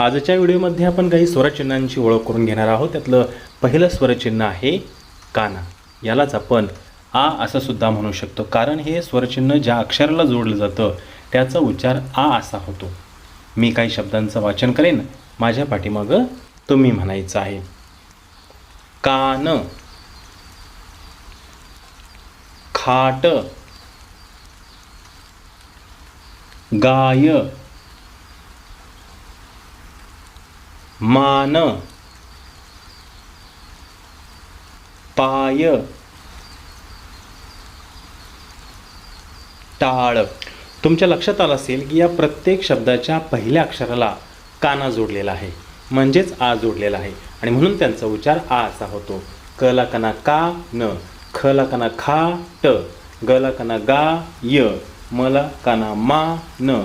आजच्या व्हिडिओमध्ये आपण काही स्वरचिन्हांची ओळख करून घेणार आहोत. त्यातलं पहिलं स्वरचिन्ह आहे काना. यालाच आपण आ असं सुद्धा म्हणू शकतो. कारण हे स्वरचिन्ह ज्या अक्षराला जोडलं जातं त्याचा उच्चार आ असा होतो. मी काही शब्दांचं वाचन करेन. माझ्या पाठीमागं तुम्ही म्हणायचं आहे. कान. खाट. गाय. मान पाय टाळ. तुमच्या लक्षात आलं असेल की या प्रत्येक शब्दाच्या पहिल्या अक्षराला काना जोडलेला आहे म्हणजेच आ जोडलेला आहे. आणि म्हणून त्यांचा उच्चार आ असा होतो. क ला कना का न ख ला कना खा ट ग ला कना गा य म ला काना मा न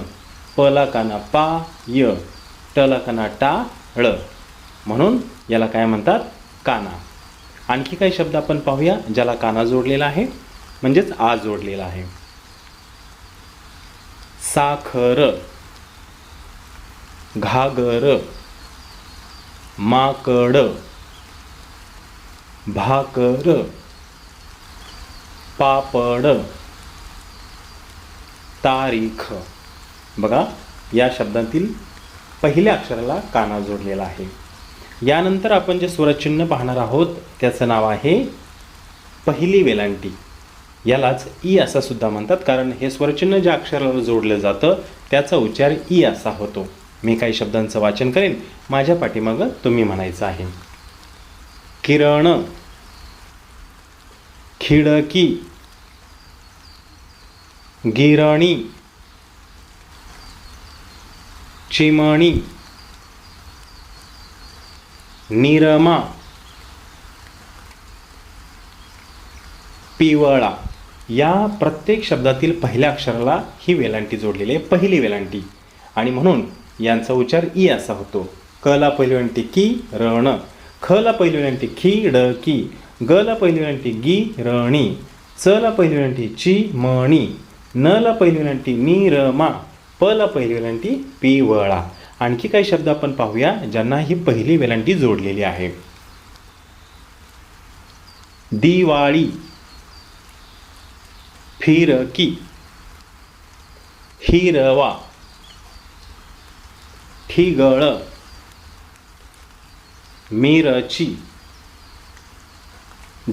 प ला काना पा य ट ला कना टा ळ म्हणून याला काय म्हणतात? काना. आणखी काही शब्द आपण पाहूया ज्याला काना जोडलेला आहे म्हणजेच आ जोडलेला आहे. साखर घागर माकड भाकर पापड तारीख. बघा या शब्दातील पहिल्या अक्षराला काना जोडलेला आहे. यानंतर आपण जे स्वरचिन्ह पाहणार आहोत त्याचं नाव आहे पहिली वेलांटी. यालाच ई असं सुद्धा म्हणतात कारण हे स्वरचिन्ह ज्या अक्षराला जोडलं जातं त्याचा उच्चार ई असा होतो. मी काही शब्दांचं वाचन करेन. माझ्या पाठीमागं तुम्ही म्हणायचं आहे. किरण खिडकी गिरणी चिमणी निरमा पिवळा या प्रत्येक शब्दातील पहिल्या अक्षराला ही वेलांटी जोडलेली आहे पहिली वेलांटी आणि म्हणून यांचा उच्चार ई असा होतो कला ला पहिली वेलांटी की रण खला ला पहिली वेलांटी खी ड की गल ला पहिली वेलांटी गी रणी च पहिली वेलांटी ची मणी न ला पहिली वेलांटी नी र मा प ला पहिली वेलांटी पी वळा आणखी काही शब्द आपण पाहूया ज्यांना ही पहिली वेलांटी जोडलेली आहे. दिवाळी फिरकी हिरवा ठिगळ मिरची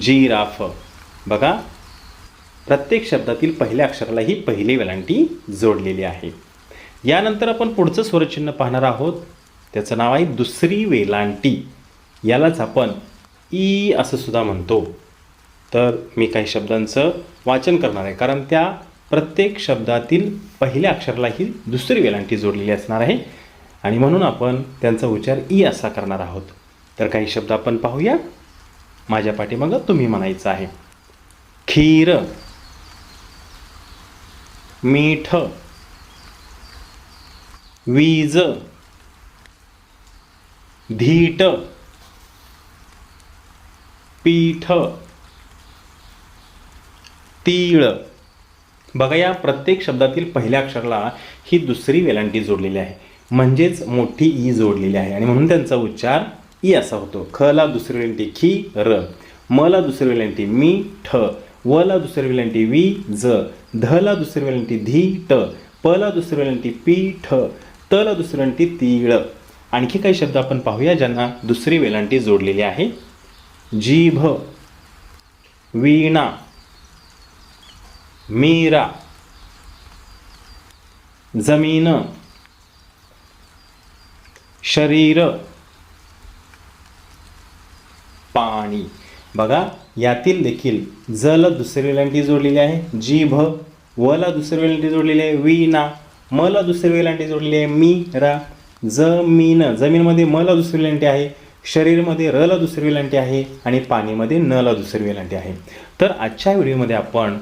जिराफ. बघा प्रत्येक शब्दातील पहिल्या अक्षराला ही पहिली वेलांटी जोडलेली आहे. यानंतर आपण पुढचं स्वरचिन्ह पाहणार आहोत. त्याचं नाव आहे दुसरी वेलांटी. यालाच आपण ई असं सुद्धा म्हणतो. तर मी काही शब्दांचं वाचन करणार आहे. कारण त्या प्रत्येक शब्दातील पहिल्या अक्षराला ही दुसरी वेलांटी जोडलेली असणार आहे. आणि म्हणून आपण त्यांचा उच्चार ई असा करणार आहोत. तर काही शब्द आपण पाहूया. माझ्या पाठीमागं तुम्ही म्हणायचं आहे. खीर मीठ वीज धीट पीठ तीळ. बघा या प्रत्येक शब्दातील पहिल्या अक्षराला ही दुसरी वेलांटी जोडलेली आहे. म्हणजेच मोठी ई जोडलेली आहे. आणि म्हणून त्यांचा उच्चार ई असा होतो. ख ला दुसरी वेलांटी खी र. मला दुसरी वेलांटी मी ठ. व ला दुसरी वेलांटी वी ज. ध ला दुसरी वेलांटी धी ट. प ला दुसरी वेलांटी पी ठ. तल दुसरंटी तीळ. आणखी काही शब्द आपण पाहूया ज्यांना दुसरी वेलांटी जोडलेली आहे. जीभ वीणा मीरा जमीन शरीर पाणी. बघा यातील देखील जल दुसरी वेलांटी जोडलेली आहे. जीभ वला दुसरी वेलांटी जोडलेली आहे. वीणा मला दुसरी वेलांटी जोडलेली आहे मी रा जमीन जमीनमध्ये मला दुसरी वेलांटी आहे शरीरमध्ये रला दुसरी वेलांटी आहे आणि पाणीमध्ये नला दुसरी वेलांटी आहे. तर आजच्या व्हिडिओमध्ये आपण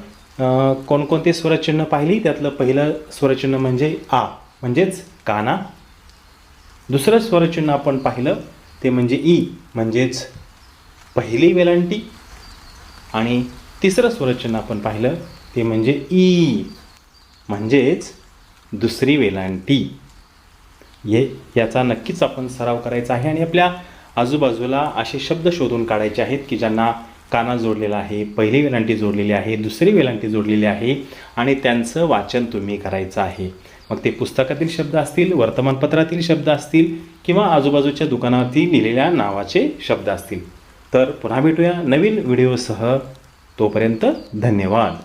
कोणकोणते स्वरचिन्ह पाहिली? त्यातलं पहिलं स्वरचिन्ह म्हणजे आ म्हणजेच काना. दुसरं स्वरचिन्ह आपण पाहिलं ते म्हणजे ई म्हणजेच पहिली वेलांटी. आणि तिसरं स्वरचिन्ह आपण पाहिलं ते म्हणजे ई म्हणजेच दुसरी वेलांटी. हे याचा नक्कीच आपण सराव करायचा आहे आणि आपल्या आजूबाजूला असे शब्द शोधून काढायचे आहेत की ज्यांना काना जोडलेला आहे पहिली वेलांटी जोडलेली आहे दुसरी वेलांटी जोडलेली आहे आणि त्यांचं वाचन तुम्ही करायचं आहे. मग ते पुस्तकातील शब्द असतील वर्तमानपत्रातील शब्द असतील किंवा आजूबाजूच्या दुकानावरती लिहिलेल्या नावाचे शब्द असतील. तर पुन्हा भेटूया नवीन व्हिडिओसह. तोपर्यंत धन्यवाद.